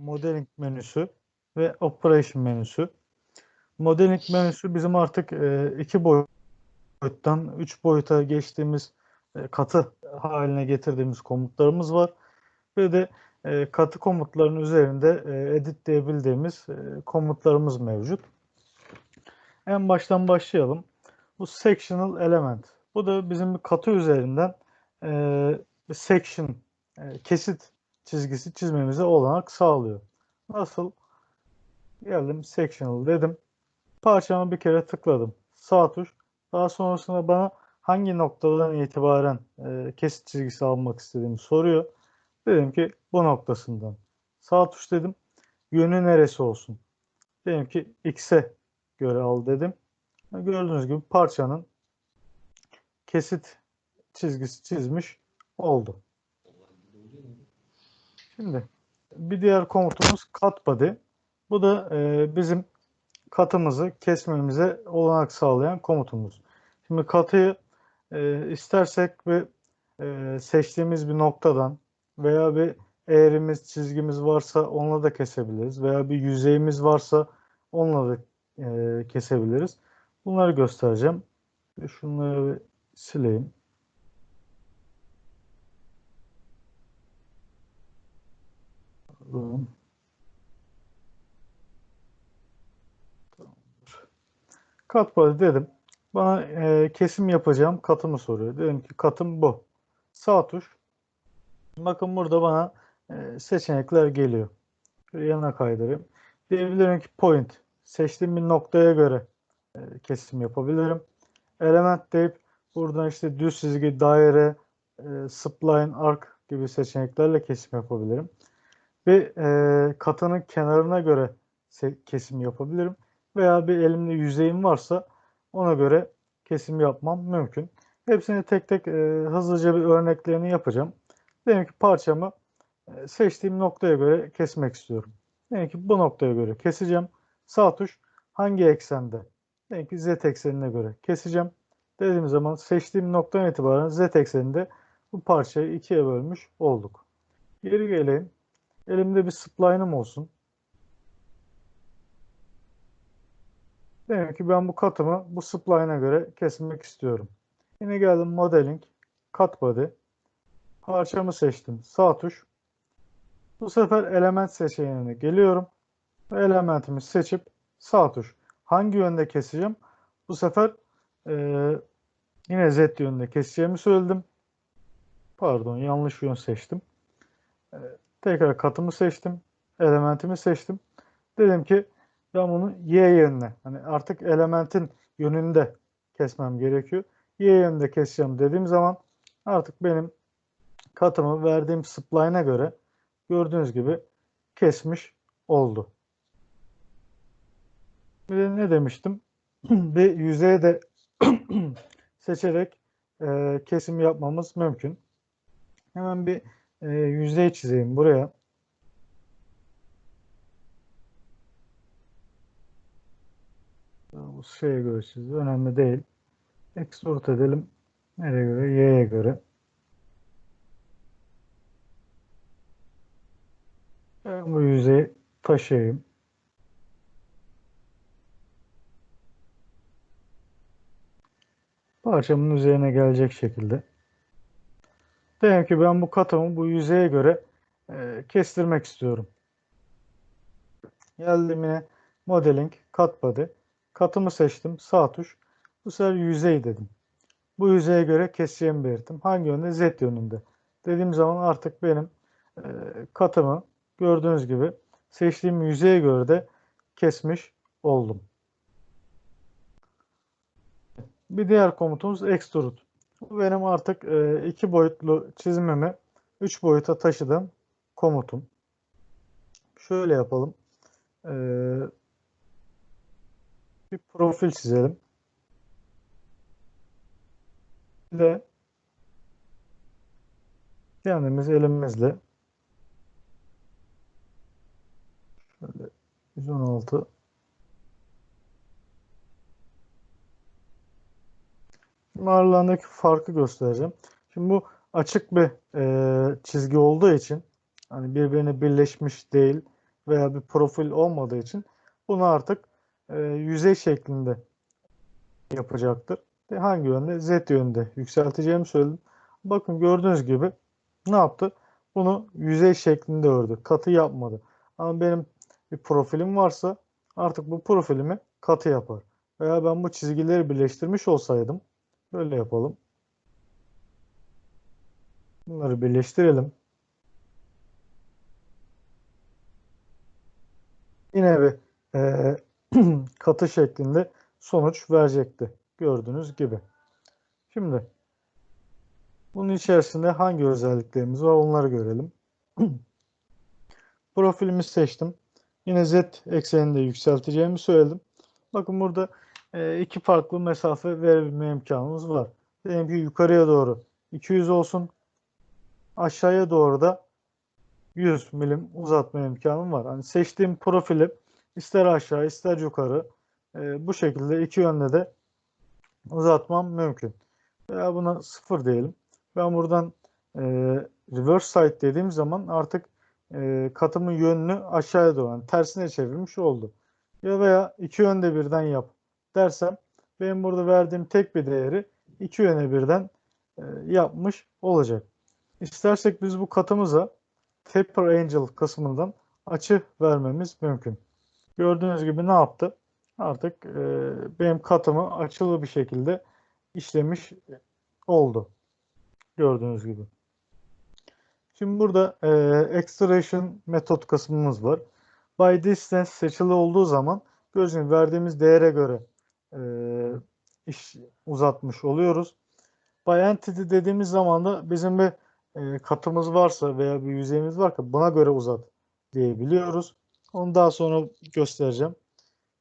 modeling menüsü ve operation menüsü. Modeling menüsü bizim artık e, iki boyuttan üç boyuta geçtiğimiz e, katı haline getirdiğimiz komutlarımız var. Ve de e, katı komutların üzerinde e, editleyebildiğimiz e, komutlarımız mevcut. En baştan başlayalım. Bu sectional element. Bu da bizim katı üzerinden e, section, e, kesit çizgisi çizmemize olanak sağlıyor. Nasıl? Geldim sectional dedim. Parçamı bir kere tıkladım. Sağ tuş. Daha sonrasında bana hangi noktadan itibaren e, kesit çizgisi almak istediğimi soruyor. Dedim ki bu noktasından. Sağ tuş dedim. Yönü neresi olsun? Dedim ki X'e göre al dedim. Gördüğünüz gibi parçanın kesit çizgisi çizmiş oldu. Şimdi bir diğer komutumuz cut body. Bu da e, bizim katımızı kesmemize olanak sağlayan komutumuz. Şimdi katıyı e, istersek ve e, seçtiğimiz bir noktadan veya bir eğrimiz, çizgimiz varsa onunla da kesebiliriz. Veya bir yüzeyimiz varsa onunla da e, kesebiliriz. Bunları göstereceğim. Şunları bir sileyim. Tamam. Kat body dedim. Bana e, kesim yapacağım katımı soruyor. Dedim ki katım bu. Sağ tuş. Bakın burada bana e, seçenekler geliyor. Şöyle yana kaydırayım. Diyebilirim ki point. Seçtiğim bir noktaya göre e, kesim yapabilirim. Element deyip buradan işte düz çizgi, daire, e, spline, arc gibi seçeneklerle kesim yapabilirim. Ve e, katının kenarına göre kesim yapabilirim. Veya bir elimde yüzeyim varsa ona göre kesim yapmam mümkün. Hepsini tek tek e, hızlıca bir örneklerini yapacağım. Diyelim ki parçamı e, seçtiğim noktaya göre kesmek istiyorum. Diyelim ki bu noktaya göre keseceğim. Sağ tuş hangi eksende? Diyelim ki z eksenine göre keseceğim. Dediğim zaman seçtiğim noktadan itibaren z ekseninde bu parçayı ikiye bölmüş olduk. Geri geleyim. Elimde bir spline'ım olsun. Demek ki ben bu katımı bu spline'a göre kesmek istiyorum. Yine geldim modeling, cut body. Parçamı seçtim. Sağ tuş. Bu sefer element seçeneğine geliyorum. Ve elementimi seçip sağ tuş. Hangi yönde keseceğim? Bu sefer e, yine Z yönünde keseceğimi söyledim. Pardon yanlış yön seçtim. E, tekrar katımı seçtim. Elementimi seçtim. Dedim ki ben bunu Y yönüne hani artık elementin yönünde kesmem gerekiyor. Y yönünde keseceğim dediğim zaman artık benim katımı verdiğim spline'a göre gördüğünüz gibi kesmiş oldu. Bir de ne demiştim? bir yüzeye de seçerek e, kesim yapmamız mümkün. Hemen bir e, yüzey çizeyim buraya. Bu şeye göre çiziyor. Önemli değil. Export edelim. Nereye göre? Y'ye göre. Ben bu yüzeyi taşıyayım. Parçamın üzerine gelecek şekilde. Diyelim ki ben bu katımı bu yüzeye göre e, kestirmek istiyorum. Geldim yine modeling, cut body. Katımı seçtim. Sağ tuş. Bu sefer yüzey dedim. Bu yüzeye göre keseceğimi belirttim. Hangi yönde? Z yönünde. Dediğim zaman artık benim e, katımı gördüğünüz gibi seçtiğim yüzeye göre de kesmiş oldum. Bir diğer komutumuz extrude. Bu benim artık e, iki boyutlu çizimimi üç boyuta taşıdığım komutum. Şöyle yapalım. E, bir profil çizelim. Ve kendimiz elimizle şöyle 116 Şimdi farkı göstereceğim. Şimdi bu açık bir e, çizgi olduğu için hani birbirine birleşmiş değil veya bir profil olmadığı için bunu artık e, yüzey şeklinde yapacaktır. De hangi yönde? Z yönde yükselteceğimi söyledim. Bakın gördüğünüz gibi ne yaptı? Bunu yüzey şeklinde ördü. Katı yapmadı. Ama benim bir profilim varsa artık bu profilimi katı yapar. Veya ben bu çizgileri birleştirmiş olsaydım böyle yapalım. Bunları birleştirelim. Yine bir e, katı şeklinde sonuç verecekti. Gördüğünüz gibi. Şimdi bunun içerisinde hangi özelliklerimiz var onları görelim. Profilimi seçtim. Yine z ekseninde yükselteceğimi söyledim. Bakın burada e, iki farklı mesafe verebilme imkanımız var. Diyelim ki yukarıya doğru 200 olsun. Aşağıya doğru da 100 milim uzatma imkanım var. Hani seçtiğim profili ister aşağı ister yukarı e, bu şekilde iki yönde de uzatmam mümkün. Veya buna sıfır diyelim. Ben buradan e, reverse side dediğim zaman artık e, katımın yönünü aşağıya doğru yani tersine çevirmiş oldu. Ya veya iki yönde birden yap dersem benim burada verdiğim tek bir değeri iki yöne birden e, yapmış olacak. İstersek biz bu katımıza Taper Angel kısmından açı vermemiz mümkün. Gördüğünüz gibi ne yaptı? Artık e, benim katımı açılı bir şekilde işlemiş oldu. Gördüğünüz gibi. Şimdi burada e, extraction metot kısmımız var. By distance seçili olduğu zaman gözün verdiğimiz değere göre e, iş uzatmış oluyoruz. By entity dediğimiz zaman da bizim bir e, katımız varsa veya bir yüzeyimiz varsa buna göre uzat diyebiliyoruz. Onu daha sonra göstereceğim.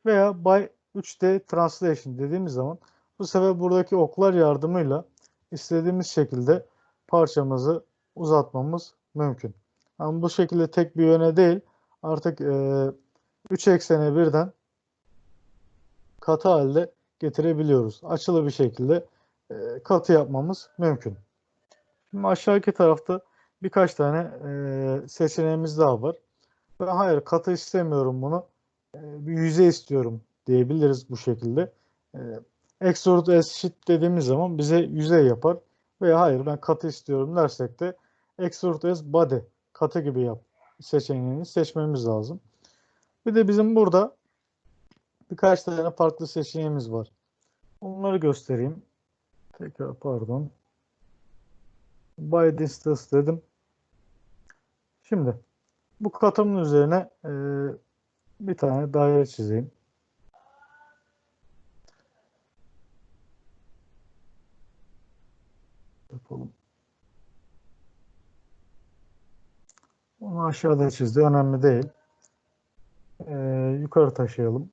Veya by 3D translation dediğimiz zaman bu sefer buradaki oklar yardımıyla istediğimiz şekilde parçamızı uzatmamız mümkün. Ama bu şekilde tek bir yöne değil artık 3 e, eksene birden katı halde getirebiliyoruz. Açılı bir şekilde e, katı yapmamız mümkün. Şimdi aşağıki tarafta birkaç tane e, seçeneğimiz daha var. Ben hayır katı istemiyorum bunu. E, bir yüzey istiyorum diyebiliriz bu şekilde. E, Extrude as dediğimiz zaman bize yüzey yapar. Veya hayır ben katı istiyorum dersek de Extrude as body katı gibi yap seçeneğini seçmemiz lazım. Bir de bizim burada birkaç tane farklı seçeneğimiz var. Onları göstereyim. Tekrar pardon. By distance dedim. Şimdi bu katımın üzerine e, bir tane daire çizeyim. Yapalım. Onu aşağıda çizdi. Önemli değil. E, yukarı taşıyalım.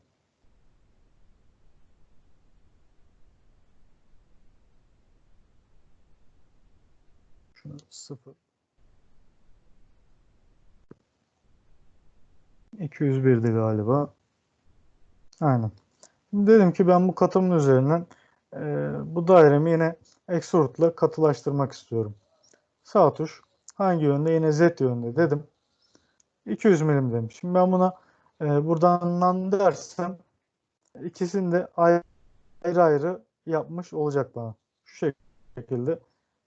Şunu sıfır. 201'di galiba. Aynen. Dedim ki ben bu katımın üzerinden e, bu dairemi yine extrude ile katılaştırmak istiyorum. Sağ tuş hangi yönde? Yine Z yönde dedim. 200 milim demiş. Şimdi ben buna e, buradan dersem ikisini de ayrı ayrı yapmış olacak bana. Şu şekilde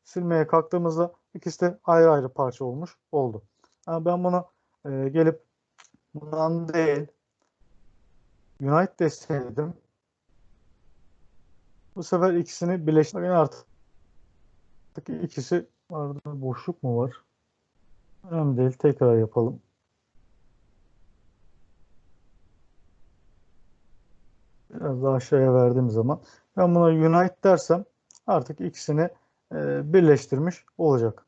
silmeye kalktığımızda ikisi de ayrı ayrı parça olmuş oldu. Ama ben bunu e, gelip bundan değil Unite deseydim bu sefer ikisini birleştirmek artık ikisi vardı. Boşluk mu var? Önemli değil. Tekrar yapalım. Biraz daha aşağıya verdiğim zaman ben buna unite dersem artık ikisini e, birleştirmiş olacak.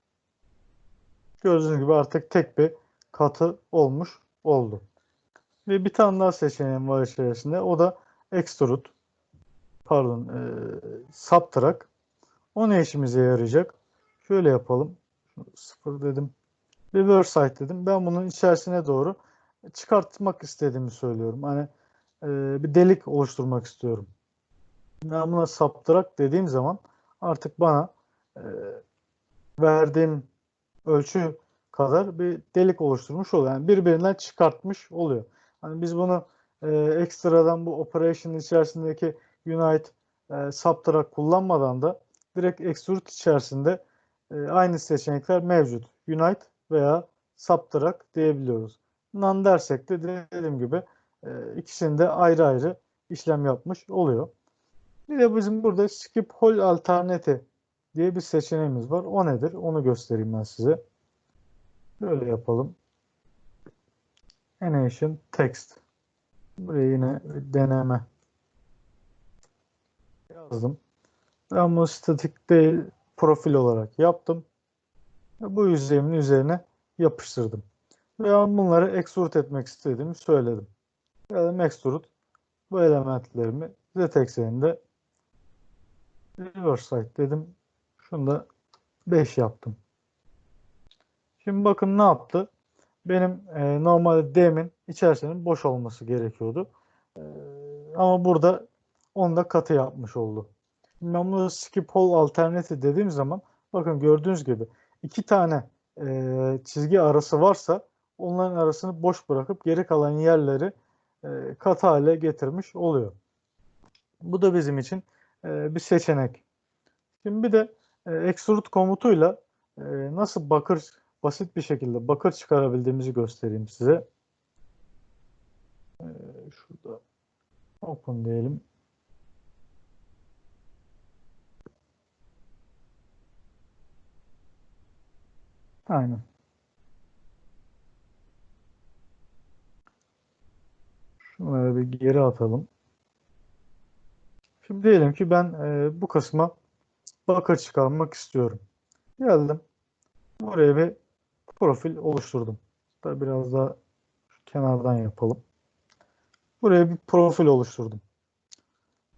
Gördüğünüz gibi artık tek bir katı olmuş oldu. Ve bir tane daha seçeneğim var içerisinde. O da extrude. Pardon. E, subtract. O ne işimize yarayacak? Şöyle yapalım. Sıfır dedim. Reverse side dedim. Ben bunun içerisine doğru çıkartmak istediğimi söylüyorum. Hani e, bir delik oluşturmak istiyorum. Ben buna subtract dediğim zaman artık bana e, verdiğim ölçü kadar bir delik oluşturmuş oluyor. Yani birbirinden çıkartmış oluyor. Hani biz bunu e, ekstradan bu operation içerisindeki unite, e, subtract kullanmadan da direkt extrude içerisinde e, aynı seçenekler mevcut. Unite veya subtract diyebiliyoruz. None dersek de dediğim gibi e, ikisinde ayrı ayrı işlem yapmış oluyor. Bir de bizim burada skip hole alternative diye bir seçeneğimiz var. O nedir? Onu göstereyim ben size. Böyle yapalım. Animation text. Buraya yine deneme yazdım. Ben bunu statik değil profil olarak yaptım. Bu yüzeyimin üzerine yapıştırdım. Ve ben bunları extrude etmek istediğimi söyledim. Geldim extrude. Bu elementlerimi z ekseninde reverse side dedim. Şunu da 5 yaptım. Şimdi bakın ne yaptı? Benim e, normalde D'min içerisinin boş olması gerekiyordu. E, ama burada onu da katı yapmış oldu. Şimdi ben bunu skip hole alternatif dediğim zaman bakın gördüğünüz gibi iki tane e, çizgi arası varsa onların arasını boş bırakıp geri kalan yerleri e, katı hale getirmiş oluyor. Bu da bizim için e, bir seçenek. Şimdi bir de e, extrude komutuyla e, nasıl bakır basit bir şekilde bakır çıkarabildiğimizi göstereyim size. E, şurada open diyelim. Aynen. Şunları bir geri atalım. Şimdi diyelim ki ben e, bu kısma bakır çıkarmak istiyorum. Geldim. Buraya bir profil oluşturdum. Da biraz daha kenardan yapalım. Buraya bir profil oluşturdum.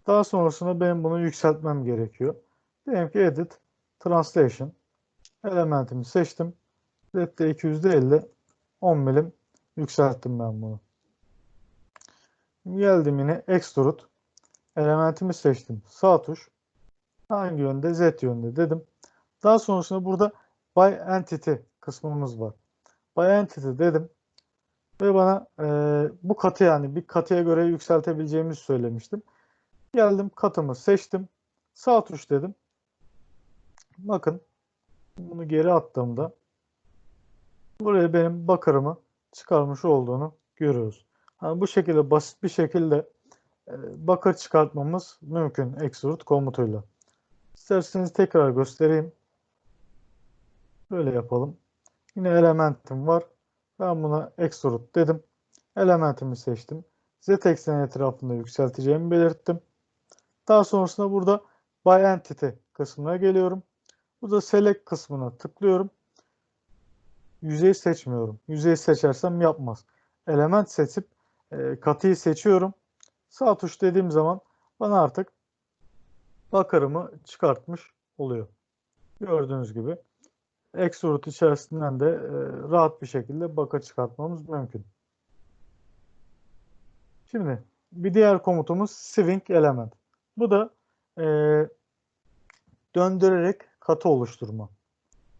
Daha sonrasında benim bunu yükseltmem gerekiyor. Diyelim ki Edit, Translation. Elementimi seçtim. Red'de 250 10 milim yükselttim ben bunu. Geldim yine Extrude. Elementimi seçtim. Sağ tuş. Hangi yönde? Z yönde dedim. Daha sonrasında burada By Entity kısmımız var. By Entity dedim. Ve bana e, bu katı yani bir katıya göre yükseltebileceğimizi söylemiştim. Geldim katımı seçtim. Sağ tuş dedim. Bakın bunu geri attığımda buraya benim bakırımı çıkarmış olduğunu görüyoruz. Yani bu şekilde basit bir şekilde e, bakır çıkartmamız mümkün extrude komutuyla. İsterseniz tekrar göstereyim. Böyle yapalım. Yine elementim var. Ben buna extrude dedim. Elementimi seçtim. Z ekseni etrafında yükselteceğimi belirttim. Daha sonrasında burada by entity kısmına geliyorum. Burada select kısmına tıklıyorum. Yüzeyi seçmiyorum. Yüzeyi seçersem yapmaz. Element seçip e, katıyı seçiyorum. Sağ tuş dediğim zaman bana artık bakarımı çıkartmış oluyor. Gördüğünüz gibi Extrude içerisinden de e, rahat bir şekilde bakır çıkartmamız mümkün. Şimdi bir diğer komutumuz swing element. Bu da e, döndürerek katı oluşturma.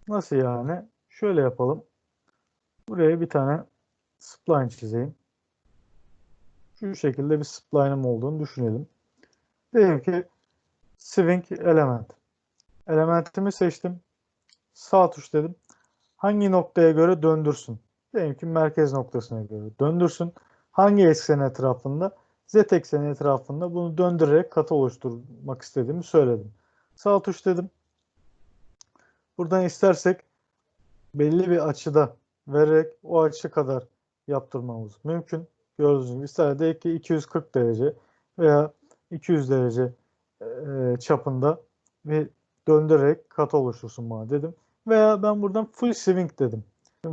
Nasıl yani? Şöyle yapalım. Buraya bir tane spline çizeyim. Şu şekilde bir spline'ım olduğunu düşünelim. Diyelim ki swing element. Elementimi seçtim. Sağ tuş dedim. Hangi noktaya göre döndürsün? Diyelim ki merkez noktasına göre döndürsün. Hangi eksen etrafında? Z ekseni etrafında bunu döndürerek katı oluşturmak istediğimi söyledim. Sağ tuş dedim. Buradan istersek belli bir açıda vererek o açı kadar yaptırmamız mümkün. Gördüğünüz gibi ister de ki 240 derece veya 200 derece e, çapında bir döndürerek kat oluştursun bana dedim. Veya ben buradan full swing dedim.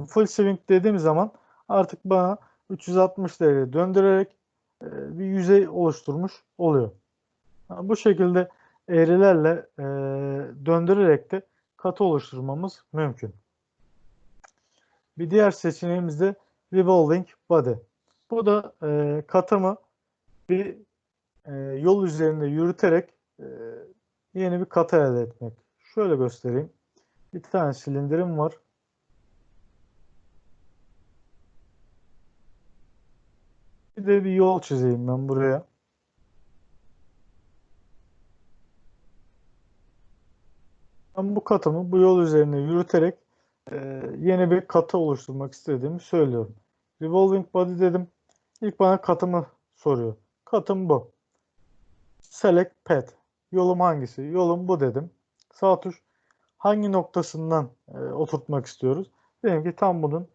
Full swing dediğim zaman artık bana 360 derece döndürerek e, bir yüzey oluşturmuş oluyor. Bu şekilde eğrilerle e, döndürerek de katı oluşturmamız mümkün. Bir diğer seçeneğimiz de revolving body. Bu da e, katımı bir e, yol üzerinde yürüterek ee, yeni bir kata elde etmek. Şöyle göstereyim. Bir tane silindirim var. Bir de bir yol çizeyim ben buraya. Ben bu katımı bu yol üzerine yürüterek e, yeni bir kata oluşturmak istediğimi söylüyorum. Revolving body dedim. İlk bana katımı soruyor. Katım bu. Select pet. Yolum hangisi? Yolum bu dedim. Sağ tuş hangi noktasından e, oturtmak istiyoruz? Dedim ki tam bunun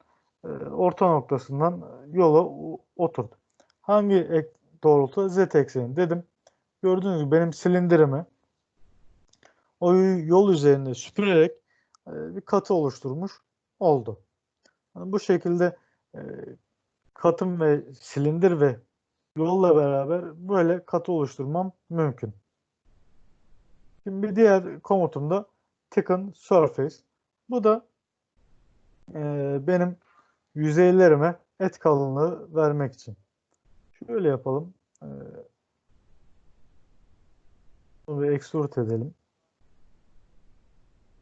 e, orta noktasından yola o- oturt. Hangi ek doğrultu? Z ekseni dedim. Gördüğünüz gibi benim silindirimi o yol üzerinde süpürerek e, bir katı oluşturmuş oldu. Yani bu şekilde e, katım ve silindir ve yolla beraber böyle katı oluşturmam mümkün. Şimdi bir diğer komutum da thicken surface. Bu da e, benim yüzeylerime et kalınlığı vermek için. Şöyle yapalım. E, bunu bir extrude edelim.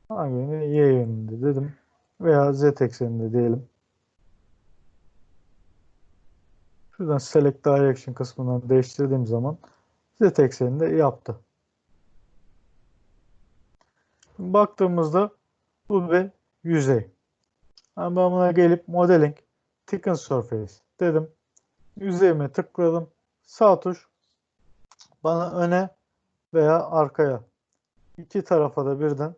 Hangi yönde? Y yönünde dedim. Veya Z ekseninde diyelim. Şuradan Select Direction kısmından değiştirdiğim zaman Z ekseninde yaptı. Baktığımızda bu bir yüzey. Yani ben buna gelip Modeling Thicken Surface dedim. Yüzeyime tıkladım. Sağ tuş bana öne veya arkaya iki tarafa da birden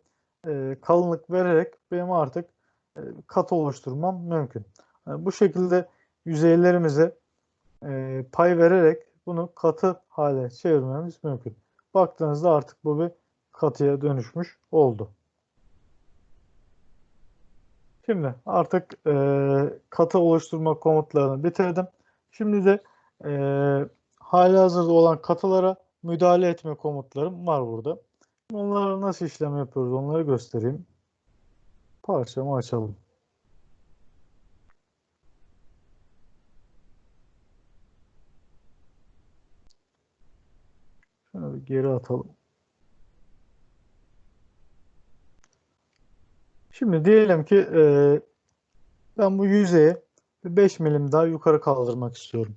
e, kalınlık vererek benim artık e, kat oluşturmam mümkün. Yani bu şekilde yüzeylerimize e, pay vererek bunu katı hale çevirmemiz mümkün. Baktığınızda artık bu bir katıya dönüşmüş oldu. Şimdi artık e, katı oluşturma komutlarını bitirdim. Şimdi de e, hali hazırda olan katılara müdahale etme komutlarım var burada. Onlara nasıl işlem yapıyoruz onları göstereyim. Parçamı açalım. Şunu bir geri atalım. Şimdi diyelim ki e, ben bu yüzeyi 5 milim daha yukarı kaldırmak istiyorum.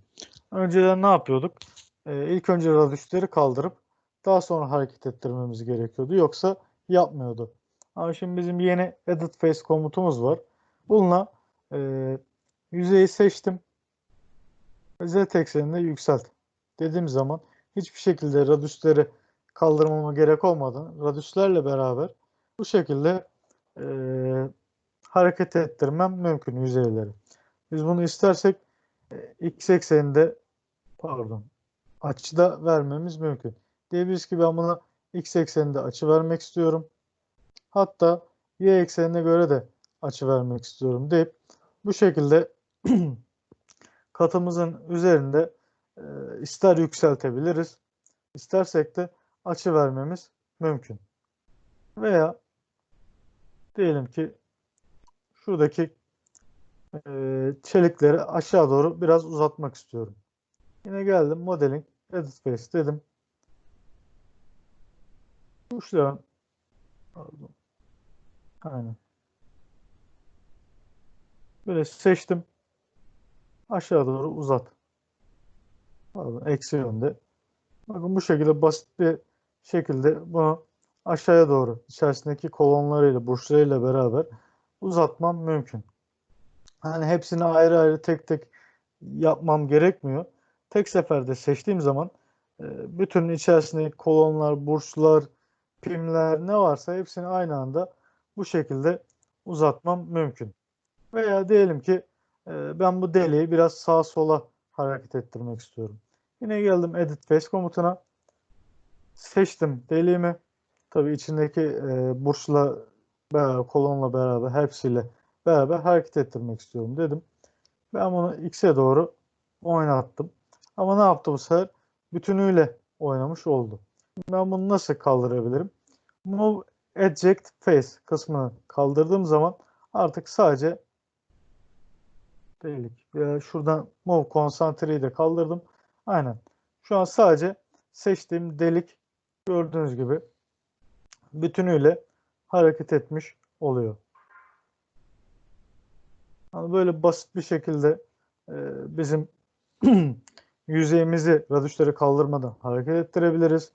Önceden ne yapıyorduk? E, ilk önce radüsleri kaldırıp daha sonra hareket ettirmemiz gerekiyordu. Yoksa yapmıyordu. Ama şimdi bizim yeni edit face komutumuz var. Bununla e, yüzeyi seçtim. Z ekseninde yükselt. Dediğim zaman hiçbir şekilde radüsleri kaldırmama gerek olmadan radüslerle beraber bu şekilde e, hareket ettirmem mümkün yüzeyleri. Biz bunu istersek e, x ekseninde pardon açıda vermemiz mümkün. Diyebiliriz ki ben buna x ekseninde açı vermek istiyorum. Hatta y eksenine göre de açı vermek istiyorum deyip bu şekilde katımızın üzerinde e, ister yükseltebiliriz, istersek de açı vermemiz mümkün. Veya diyelim ki şuradaki e, çelikleri aşağı doğru biraz uzatmak istiyorum. Yine geldim Modeling, Edit Face dedim. Tuşların pardon. Aynen. Böyle seçtim. Aşağı doğru uzat. Pardon, eksi yönde. Bakın bu şekilde basit bir şekilde bunu aşağıya doğru içerisindeki kolonlarıyla, burçlarıyla beraber uzatmam mümkün. Hani hepsini ayrı ayrı tek tek yapmam gerekmiyor. Tek seferde seçtiğim zaman e, bütün içerisindeki kolonlar, burçlar, pimler ne varsa hepsini aynı anda bu şekilde uzatmam mümkün. Veya diyelim ki e, ben bu deliği biraz sağa sola hareket ettirmek istiyorum. Yine geldim Edit Face komutuna. Seçtim deliğimi. Tabii içindeki e, burçla beraber, kolonla beraber hepsiyle beraber hareket ettirmek istiyorum dedim. Ben bunu X'e doğru oynattım. Ama ne yaptı bu sefer? Bütünüyle oynamış oldu. Ben bunu nasıl kaldırabilirim? Move Eject Face kısmını kaldırdığım zaman artık sadece delik. Şuradan Move Concentre'yi de kaldırdım. Aynen. Şu an sadece seçtiğim delik gördüğünüz gibi bütünüyle hareket etmiş oluyor. Yani böyle basit bir şekilde e, bizim yüzeyimizi radüşleri kaldırmadan hareket ettirebiliriz.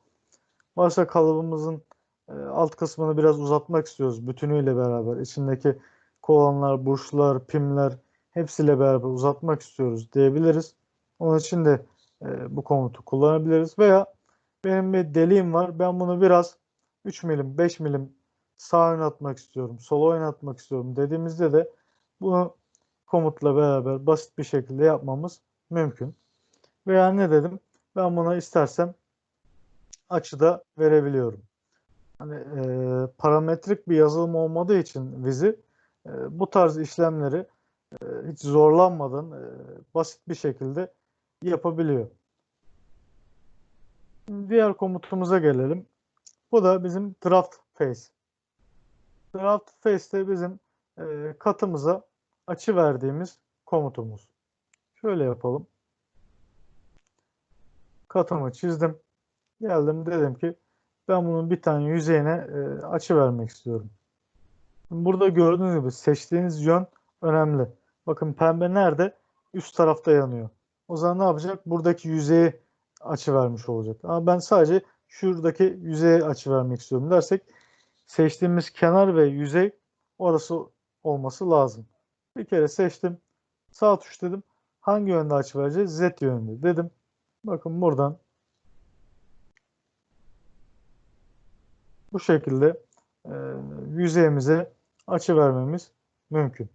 Varsa kalıbımızın e, alt kısmını biraz uzatmak istiyoruz bütünüyle beraber. İçindeki kolonlar, burçlar, pimler hepsiyle beraber uzatmak istiyoruz diyebiliriz. Onun için de e, bu komutu kullanabiliriz. Veya benim bir deliğim var. Ben bunu biraz 3 milim, 5 milim sağ oynatmak istiyorum, sol oynatmak istiyorum dediğimizde de bunu komutla beraber basit bir şekilde yapmamız mümkün. Veya ne dedim? Ben buna istersem açıda verebiliyorum. Hani e, parametrik bir yazılım olmadığı için vizi e, bu tarz işlemleri e, hiç zorlanmadan e, basit bir şekilde yapabiliyor. Diğer komutumuza gelelim. Bu da bizim draft face. Draft face'te bizim e, katımıza açı verdiğimiz komutumuz. Şöyle yapalım. Katımı çizdim. Geldim dedim ki ben bunun bir tane yüzeyine e, açı vermek istiyorum. Burada gördüğünüz gibi seçtiğiniz yön önemli. Bakın pembe nerede? Üst tarafta yanıyor. O zaman ne yapacak? Buradaki yüzeye açı vermiş olacak. Ama ben sadece şuradaki yüzeye açı vermek istiyorum dersek seçtiğimiz kenar ve yüzey orası olması lazım. Bir kere seçtim. Sağ tuş dedim. Hangi yönde açı vereceğiz? Z yönünde dedim. Bakın buradan bu şekilde e, yüzeyimize açı vermemiz mümkün.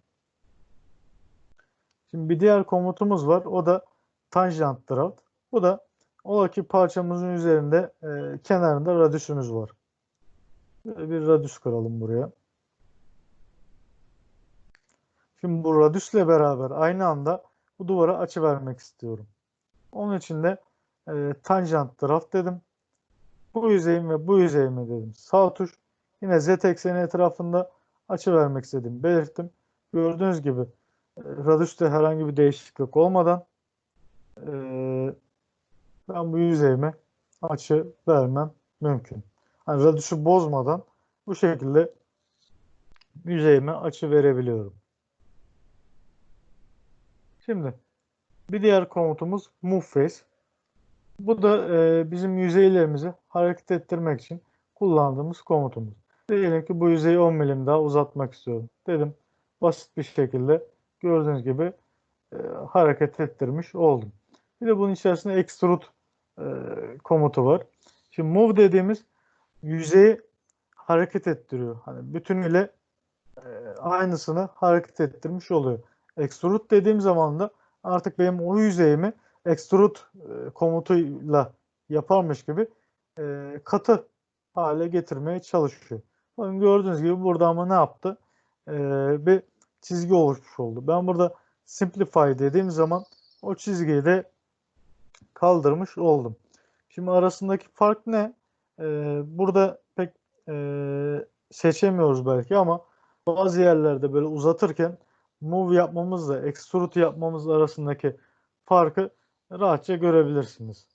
Şimdi bir diğer komutumuz var. O da tangent draft. Bu da ola ki parçamızın üzerinde e, kenarında radüsümüz var. Böyle bir radüs kuralım buraya. Şimdi bu radüsle beraber aynı anda bu duvara açı vermek istiyorum. Onun için de e, tangent draft dedim. Bu yüzeyim ve bu yüzeyime dedim. Sağ tuş. Yine z ekseni etrafında açı vermek istedim. Belirttim. Gördüğünüz gibi e, radüste herhangi bir değişiklik olmadan e, ben bu yüzeyime açı vermem mümkün. Hani radüsü bozmadan bu şekilde yüzeyime açı verebiliyorum. Şimdi bir diğer komutumuz move face. Bu da e, bizim yüzeylerimizi hareket ettirmek için kullandığımız komutumuz. Diyelim ki bu yüzeyi 10 milim daha uzatmak istiyorum. Dedim basit bir şekilde gördüğünüz gibi e, hareket ettirmiş oldum. Bir de bunun içerisinde extrude e, komutu var. Şimdi move dediğimiz yüzeyi hareket ettiriyor. Hani bütünüyle e, aynısını hareket ettirmiş oluyor. Extrude dediğim zaman da artık benim o yüzeyimi extrude e, komutuyla yaparmış gibi e, katı hale getirmeye çalışıyor. Bakın gördüğünüz gibi burada ama ne yaptı? Bir çizgi oluşmuş oldu. Ben burada simplify dediğim zaman o çizgiyi de kaldırmış oldum. Şimdi arasındaki fark ne? Ee, burada pek e, seçemiyoruz belki ama bazı yerlerde böyle uzatırken move yapmamızla extrude yapmamız arasındaki farkı rahatça görebilirsiniz.